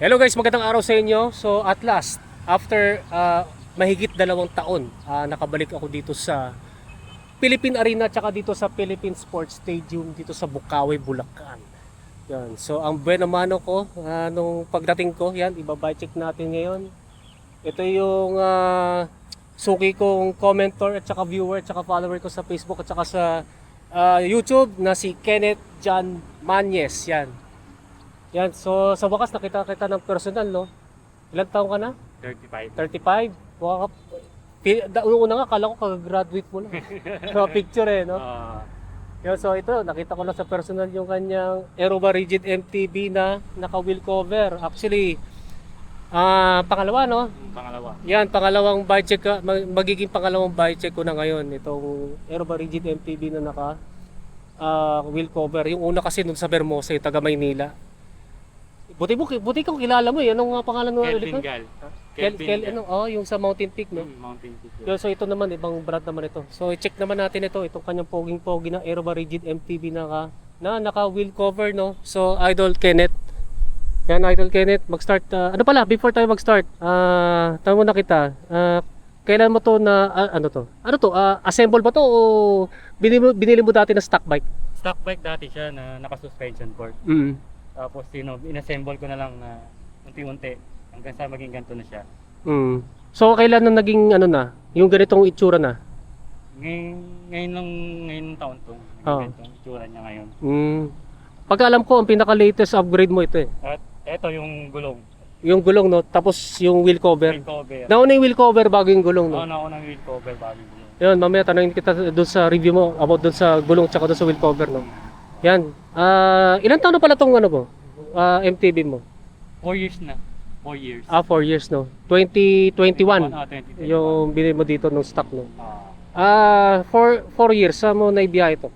Hello guys, magandang araw sa inyo. So at last, after uh, mahigit dalawang taon, uh, nakabalik ako dito sa Philippine Arena tsaka dito sa Philippine Sports Stadium dito sa Bukawi, Bulacan. Yan. So ang buena mano ko uh, nung pagdating ko, yan, ibabay check natin ngayon. Ito yung uh, suki kong commenter at saka viewer at saka follower ko sa Facebook at saka sa uh, YouTube na si Kenneth John Manyes. Yan. Yan, so sa wakas nakita kita ng personal, no? Ilan taong ka na? 35. 35? Wow, una nga, kala ko kag-graduate mo lang. so, picture eh, no? Ah, Yan, so ito, nakita ko lang sa personal yung kanyang Aeroba Rigid MTB na naka-wheel cover. Actually, ah pangalawa, no? pangalawa. Yan, pangalawang bike check, ka- mag- magiging pangalawang bike check ko na ngayon. Itong Aeroba Rigid MTB na naka ah, wheel cover. Yung una kasi nung sa Bermosa, yung taga Maynila. Buti mo, buti kang kilala mo eh. Anong nga pangalan mo? Kelvin ulit? Gal. Kel, Kel, ano, oh, yung sa Mountain Peak, no? Hmm, Mountain Peak. Yo, so ito naman, ibang brand naman ito. So i-check naman natin ito, itong kanyang poging-pogi na Aeroba Rigid MTB na, ka, na naka wheel cover, no? So Idol Kenneth. Yan, Idol Kenneth, mag-start. ah, ano pala, before tayo mag-start, ah, uh, muna kita. Ah, kailan mo to na, ah, ano to? Ano to? ah, assemble ba to o binili mo, binili mo dati na stock bike? Stock bike dati siya na naka-suspension fork. Mm. Tapos sino, inassemble ko na lang na unti-unti hanggang sa maging ganito na siya. Mm. So kailan na naging ano na, yung ganitong itsura na? Ngayon, ngayon lang, ngayon ng taon to. Oo. Ganito ang itsura niya ngayon. Mm. Pagka alam ko, ang pinaka-latest upgrade mo ito eh. At eto yung gulong. Yung gulong, no? Tapos yung wheel cover. Wheel cover. Nauna yung wheel cover bago yung gulong, no? Oo, nauna ng wheel cover bago yung gulong. Yun, mamaya tanongin kita doon sa review mo about doon sa gulong tsaka doon sa wheel cover, no? Yan. Ah, ilan taon na pala tong ano mo? Ah, MTB mo? 4 years na. 4 years. Ah, 4 years, no? 2021 Ah, 2021. yung binili mo dito nung stock, no? Ah. Ah, 4 4 years sa mo na ibiyahe ito.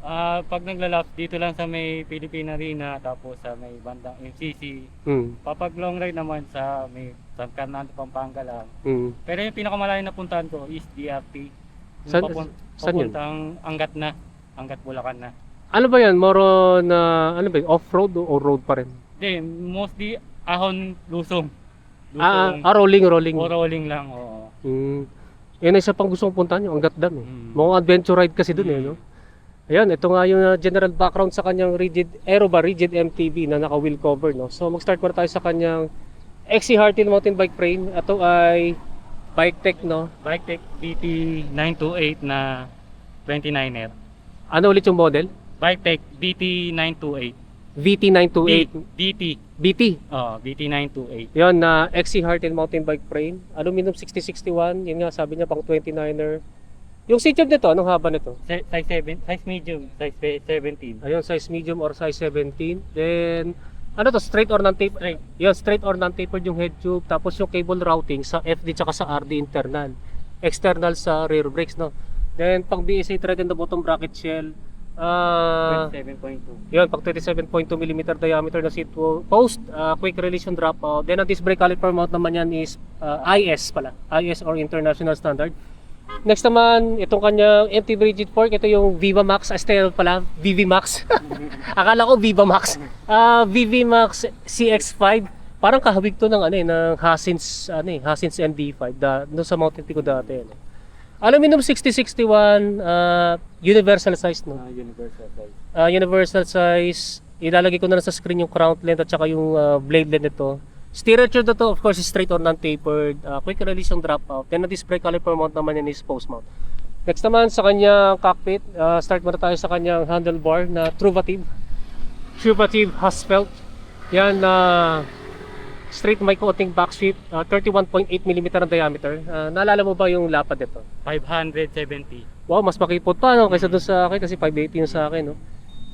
Ah, pag naglalap dito lang sa may Philippine Arena tapos sa may bandang MCC, Hmm. Papag long ride naman sa may San Fernando, Pampanga lang. Hmm. Pero yung pinakamalayo na puntahan ko is DRT. Yung Saan- papun- saan yun? papuntang Angat na. Angat Bulacan na. Ano ba yan? Moro na, ano ba yun? Off-road o road pa rin? Hindi, mostly ahon lusong. Ah, Lusong. ah, rolling, rolling. o rolling lang, oo. Hmm. Yan ang isa pang gusto kong puntahan, yung Angat Dam eh. Mm. Mukhang adventure ride kasi dun eh, Mm. no? Ayan, ito nga yung uh, general background sa kanyang rigid, Aeroba Rigid MTB na naka wheel cover, no? So mag-start muna tayo sa kanyang XC Hartin mountain bike frame. Ito ay Bike Tech, no? Bike Tech BT928 na 29er. Ano ulit yung model? Bike Tech BT928. VT928 BT. BT. Oh, BT928. Yon na XC Hartin mountain bike frame. Aluminum 6061, yun nga sabi niya pang 29er. Yung seat tube nito, anong haba nito? Si- Size 7, size medium, size pe- 17. Ayun, size medium or size 17. Then, ano to, straight or non-tapered? Straight. Yun, straight or non-tapered yung head tube. Tapos yung cable routing sa FD tsaka sa RD internal. External sa rear brakes, no? Then, pang BSA thread in the bottom bracket shell. Ah, 27.2. yun, pang 27.2 mm diameter na seat po- post. ah, quick release yung drop out. Then, ang disc brake caliper mount naman yan is ah, IS pala. IS or International Standard. Next naman, itong kanyang MTB rigid fork, ito yung Viva Max, Astel pala, VV Max. Akala ko Viva Max. Ah, VV Max CX5. Parang kahawig to ng ano eh, ng Hasins, ano eh, Hasins ND5, da, no sa Mountain Pico dati. Ano. Aluminum 6061, ah, universal size no. Ah, universal size. Ah, universal size. Ilalagay ko na lang sa screen yung crown length at saka yung ah, blade length nito. Steerer tube na to, of course, is straight or non-tapered. Ah, quick release yung drop out. Then, na display caliper mount naman yan is post mount. Next naman sa kanyang cockpit, ah, start muna tayo sa kanyang handlebar na Truvative. Truvative Hasfelt. Yan na straight may coating back sweep, ah, 31.8 mm ang diameter. Ah, naalala mo ba yung lapad nito? 570. Wow, mas makipot pa no kaysa doon sa akin kasi 580 yung sa akin no.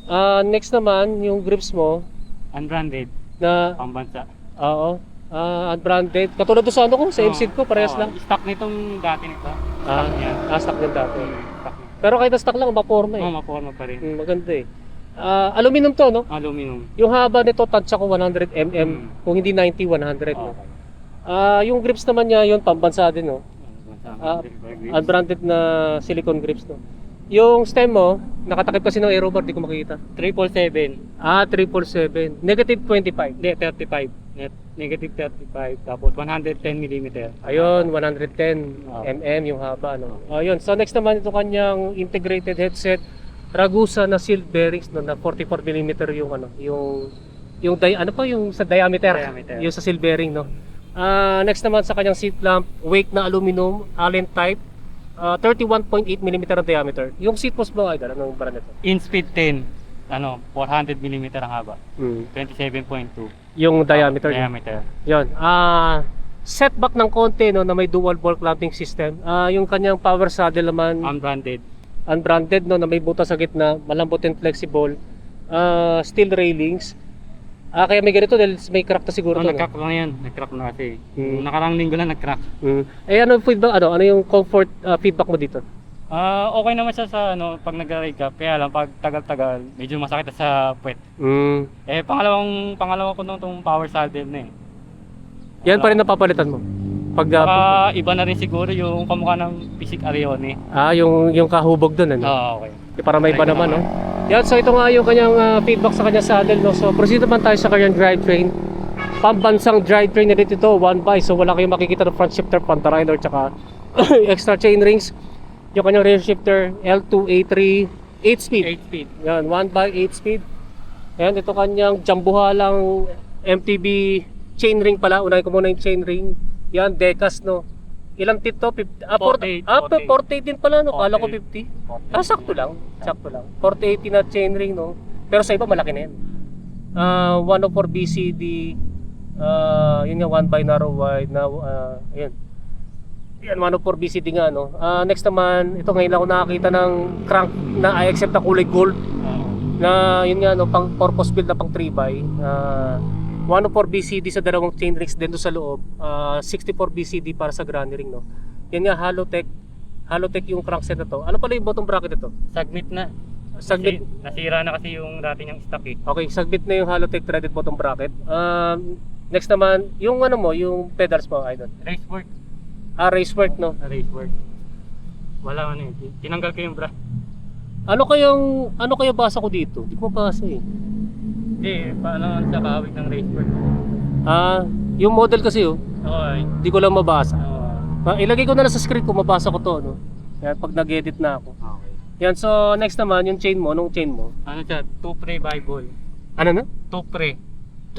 Ah, next naman yung grips mo Unbranded. na Pambansa. oo, ah unbranded. Katulad doon sa ano ko, sa. MCD ko parehas Oo, lang. Stock nitong dati nito. Ah, Stock yan. ah, stock din dati. Hmm, Stock niya. Pero kahit na stock lang, maporma eh. Oo, maporma pa rin. Hmm, maganda eh. Ah, aluminum to no. Aluminum. Yung haba nito tansya ko 100 mm, Hmm. kung hindi 90 100 no. Okay. Ah, yung grips naman niya, yun pambansa din, no? Ah, Ano Unbranded na silicone grips, no? Yung stem mo, nakatakip kasi ng aerobar, di ko makikita. Triple seven. Ah, 777. Negative 25. Hindi, 35. Net, negative 35. Tapos 110 mm. Ayun, 110 Ah. mm yung haba, no? Ayun, so next naman ito kanyang integrated headset. Ragusa na sealed bearings, no? Na 44 mm yung ano, yung yung di, ano pa yung sa diameter, Diameter. yung sa seal bearing no. Ah, next naman sa kanyang seat lamp, wake na aluminum, Allen type, ah, 31.8 mm ang diameter. Yung seat post ba ay anong brand ito? In speed 10. Ano, 400 mm ang haba. Hmm. 27.2. Yung diameter. niya. Diameter. Yun. Ah, setback ng konti no na may dual ball clamping system. Ah, yung kanyang power saddle naman Unbranded. unbranded no na may butas sa gitna, malambot and flexible. Ah, steel railings. Ah, kaya may ganito dahil may crack na siguro Oh, to. nag-crack na yan. Nag-crack na kasi. Nung Nakarang linggo lang nag-crack. Mm. Eh ano feedback ano? Ano yung comfort ah, feedback mo dito? Ah, okay naman siya sa ano, pag nag-ride ka. Kaya lang pag tagal-tagal, medyo masakit sa puwet. Mm. Eh, pangalawang pangalawa ko nung tong power saddle na eh. Yan pa rin napapalitan mo. Pag ah, Saka iba na rin siguro yung kamukha ng Pisik Arione. ah, yung yung kahubog doon ano. Oo, okay. Para may iba naman, no? Yan, so ito nga yung kanyang ah, feedback sa kanyang saddle, no? So, proceed naman tayo sa kanyang drivetrain. Pambansang drivetrain na dito ito, one by. So, wala kayong makikita ng front shifter, pantarider, tsaka extra chain rings. Yung kanyang rear shifter, L2A3, 8 speed. 8 speed. Yan, 1 by 8 speed. Ayan, ito kanyang jambuhalang MTB chain ring pala. Unahin ko muna yung chain ring. Yan, Decas, no? Ilang tit to? 50, ah, 48, 48, ah, 48. 48 din pala, no? Kala ko 48. 50. Ah, sakto lang. Sakto lang. 480 na chain ring, no? Pero sa iba, malaki na yan. Ah, 104 BCD. Ah, yun nga, 1 by narrow wide. Na, ah, ayan. Yan, 104 BCD nga, no? Ah, next naman, ito ngayon lang ako nakakita ng crank na I accept na kulay gold Oo. na yun nga no pang purpose build na pang 3 by uh, 104 BCD sa dalawang chain rings din sa loob ah, 64 BCD para sa granny ring no yan nga Halotech Halotech yung crankset na to ano pala yung bottom bracket nito Sagmit na. sagbit Kasi nasira na kasi yung dati niyang stock eh. okay sagbit na yung Halotech threaded bottom bracket um, next naman yung ano mo yung pedals mo idol Race work. ah racework no Race work. Wala ano eh. Tinanggal ko yung bra. ano kayong ano kaya basa ko dito di ko mabasa eh Hindi, paano sa kahawig ng race work. ah yung model kasi oh Okay. di ko lang mabasa Oo. Ah, ilagay ko na lang sa screen kung mabasa ko to no yan pag nag-edit na ako Okay. Yan, so next naman, yung chain mo, nung chain mo. Ano siya? Two pre Bible. Ano na? Two pre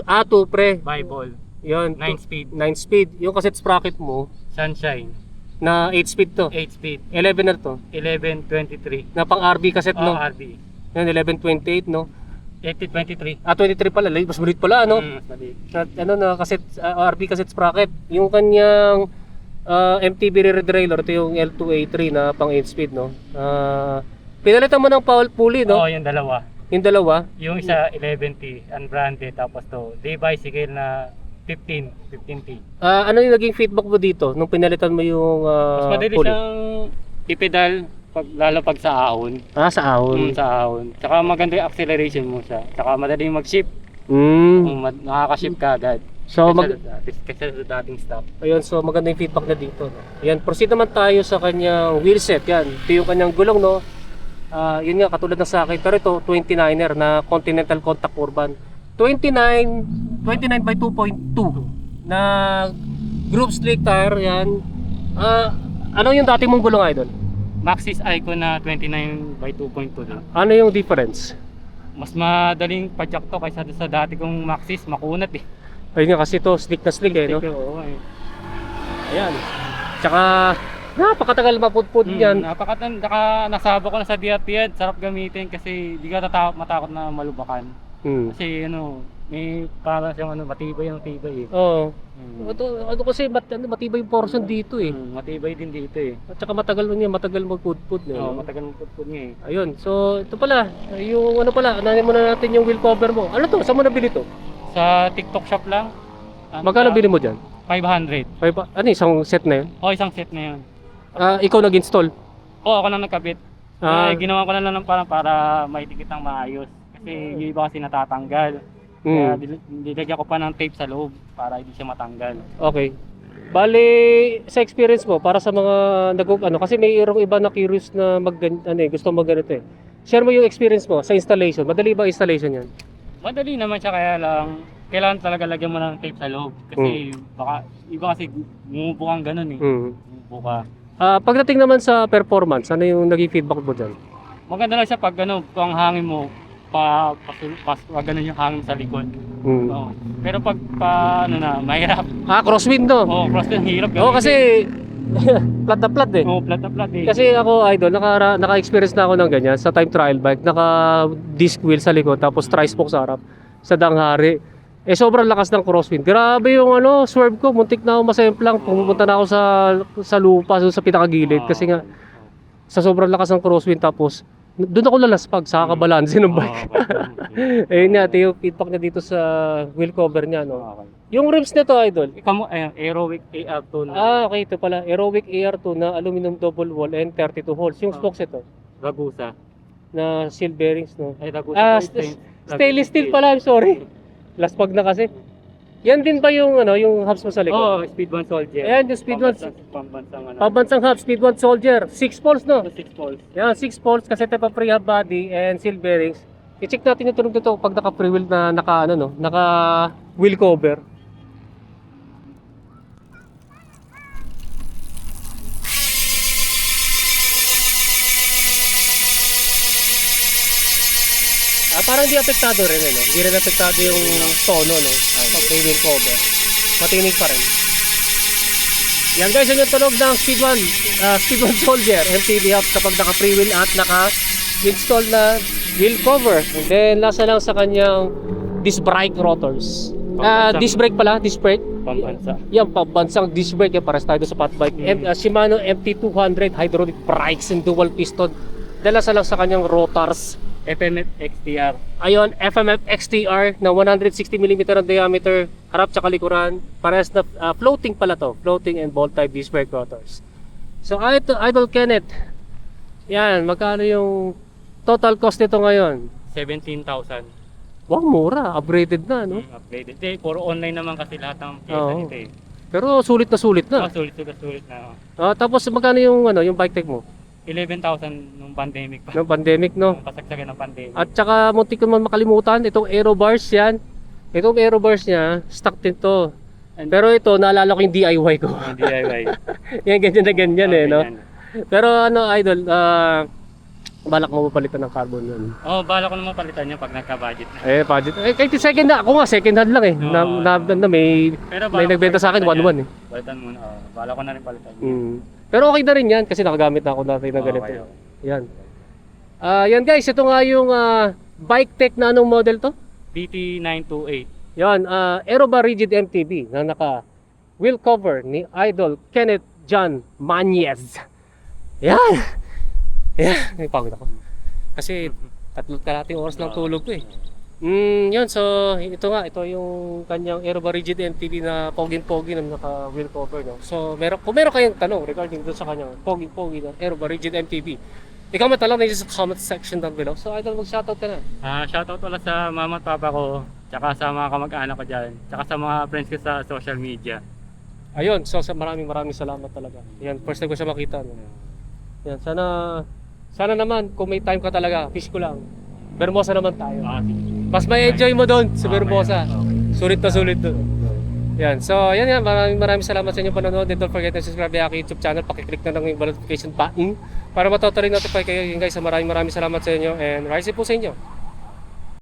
Ah, 2 pre. Bible. Yan, 9 speed. 9 speed. Yung cassette sprocket mo, Sunshine. na 8 speed to. 8 speed. 11 na to. 1123. Na pang RB cassette, Oh, no? RB. Yan, 1128, no? 8023. Ah, 23 pala. Mas malit pala, ano? Mm, mali. Na, ano na, cassette, ah, RB cassette sprocket. Yung kanyang ah, MTB rear derailleur, ito yung L2A3 na pang 8 speed, no? Ah, pinalitan mo ng Paul pulley, no? Oo, yung dalawa. Yung dalawa. Yung isa 11T, unbranded. Tapos to, day bicycle na 15, 15T. Ah, ano yung naging feedback mo dito nung pinalitan mo yung Mas ah, madali pulley? siyang ipedal pag, lalo pag sa ahon. Ah, sa ahon. Mm, sa ahon. Tsaka maganda yung acceleration mo siya. Tsaka madali mag-shift. Mm. Mad- nakaka-shift ka agad. So, mag, kaysa sa dating stock. ayun, so maganda yung feedback na dito. No? Ayan, proceed naman tayo sa kanyang wheelset. Yan, ito yung kanyang gulong, no? Ah, yun nga, katulad ng sa akin. Pero ito, 29er na Continental Contact Urban. 29, 29 by 2.2 na group slick tire, yan. Ah, ano yung dati mong gulong, idol? Maxis Icon na 29 by 2.2 din. Ano yung difference? Mas madaling padyak to kaysa sa dati kong Maxis, makunat eh. Ayun nga, kasi ito, slick na slick, eh, no? Oo, eh. Ayan. Tsaka, napakatagal mapudpud Mm, yan. Napakatan, naka nasaba ko na sa BRT sarap gamitin kasi di ka tatakot matakot na malubakan. Hmm. Kasi ano, may para siyang ano, matibay yung tibay eh. Oo. Mm. Ito, ano kasi mat, ano, matibay yung portion dito eh. Mm, matibay din dito eh. At saka matagal mo niya, matagal magpudpud eh. Oo, no? matagal mo putput niya eh. Ayun, so ito pala, yung ano pala, anahin muna natin yung wheel cover mo. Ano to? Saan mo nabili to? Sa TikTok shop lang. ano Magkano bili mo dyan? 500. Five, ano isang set na yun? O, isang set na yun. Ah, ikaw nag-install? Oo, ako lang nagkabit. Ah, Eh, ginawa ko na lang ng parang para maitikit ng maayos. Kasi yung iba kasi natatanggal. Kaya mm, dil- nilagyan ko pa ng tape sa loob para hindi siya matanggal. okay. Bali, sa experience mo, para sa mga nag ano, kasi may irong iba na curious na mag, ano eh, gusto mag ganito eh. Share mo yung experience mo sa installation. Madali ba installation yan? Madali naman siya kaya lang kailangan talaga lagyan mo ng tape sa loob kasi baka iba kasi gumupo kang ganun eh. Mm. Ka. Ah, pagdating naman sa performance, ano yung naging feedback mo dyan? Maganda lang siya pag ano, kung ang hangin mo pa pasul pas pag ganun yung hangin sa likod. Mm. Oo. Pero pag pa ano na, mahirap. Ah, crosswind no? Oo, cross na hirap Oo, kasi plat na plat eh. Oo, plat na plat eh. Kasi ako, idol, naka, naka-experience na ako ng ganyan sa time trial bike. Naka disc wheel sa likod, tapos tri-spoke sa harap, sa danghari. Eh, sobrang lakas ng crosswind. Grabe yung ano, swerve ko. Muntik na ako masemplang. Pumunta na ako sa, sa lupa, sa pinakagilid. Kasi nga, sa sobrang lakas ng crosswind, tapos, doon ako lalaspag sa kakabalanse ng bike. eh, yun nga, ito yung feedback niya dito sa wheel cover niya, no? Okay. Yung rims nito, idol, Ikaw mo, ayun, Aerowick AR2 na Ah, okay, ito pala. Aerowick AR2 na aluminum double wall and 32 holes. Yung Ah. spokes ito, Ragusa. na steel bearings, no? Ay, Ragusa. Ah, Stainless steel pala, I'm sorry. Last pag na kasi. Yan din ba yung ano, yung hubs mo sa likod? Oo, oh, Speed 1 Soldier. Ayan, yung Speed 1 Pambansang- Pambansang ano. Pabansang hub, Speed 1 Soldier. 6 poles, no? 6 poles. Yan, 6 poles kasi ito pa free hub body and steel bearings. I-check natin yung tunog nito pag naka free wheel na naka ano no, naka wheel cover. Parang di apektado rin ano. Hindi rin apektado yung tono no. Pag may wheel cover. Matinig pa rin. Yan guys, yun yung tunog ng Speed 1, ah, Speed 1 Soldier MTB hub kapag naka free wheel at naka install na wheel cover. And then nasa lang sa kanyang disc brake rotors. Ah, disc brake pala, disc brake. Pambansa. Yan, pambansang disc brake yan para tayo sa fat bike. M- ah, Shimano MT200 hydraulic brakes and dual piston. Dala sa lang sa kanyang rotors. FMF XTR. Ayon, FMF XTR na 160mm ang diameter, harap sa likuran. Parehas na ah, floating pala to, floating and ball type disc brake rotors. So, Idol, Idol Kenneth, yan, magkano yung total cost nito ngayon? 17,000. Wow, mura, upgraded na, no? Mm, upgraded. Hindi, puro online naman kasi lahat ng pyesa Oo. nito eh. Pero sulit na sulit Oh, na. sulit, sulit, sulit na. oh. Ah, tapos magkano yung ano, yung bike tech mo? 11,000 nung pandemic pa. Nung pandemic, no? Nung kasagsagan ng pandemic. At saka muntik ko man makalimutan, itong aero bars yan. Itong aero bars niya, stock din to. Pero ito, naalala ko yung DIY ko. Ang DIY. yan, ganyan na ganyan eh, no? Okay, yan. Pero ano, idol, ah, balak mo palitan ng carbon yun. Oh, bala ko naman palitan niya pag nagka-budget na. Eh, budget. Eh, kahit second na, ako nga, second hand lang eh. Na, Oo. na, na, may, Pero may nagbenta sa akin, palitan 1-1 eh. Palitan muna. Oh, bala ko na rin palitan. niya. Mm. Pero okay na rin yan, kasi nakagamit na ako dati na ganito. okay, okay. Yan. Ah, yan guys, ito nga yung ah, bike tech na anong model to? DT928. Yan, uh, Aerobar Rigid MTB na naka wheel cover ni Idol Kenneth John Mañez. Yan! Yan, may pagod ako. Kasi tatlo kalating oras lang tulog ko eh. Mm, yun, so ito nga, ito yung kanyang Aerobar Rigid MTB na pogin-pogi na naka wheel cover. No? So meron, kung meron kayong tanong regarding doon sa kanyang pogin-pogi na Aerobar Rigid MTB, ikaw matalong na yun sa comment section down below. So Idol, mag-shoutout ka na. Ah, shoutout wala sa mama at papa ko, tsaka sa mga kamag-anak ko diyan, tsaka sa mga friends ko sa social media. Ayun, so sa maraming maraming salamat talaga. Yan, first time ko siya makita. No? Yan, sana sana naman kung may time ka talaga, fish ko lang. Bermosa naman tayo. Ah, sige. Mas may enjoy mo doon sa Okay, Bermosa. okay. Sulit na sulit doon. Yan, so yan yan, maraming maraming salamat sa inyong panonood. And don't forget to subscribe sa aking YouTube channel. Pakiclick na lang yung notification button para matutuloy notify kayo. Yun guys, maraming maraming salamat sa inyo and rise po sa inyo.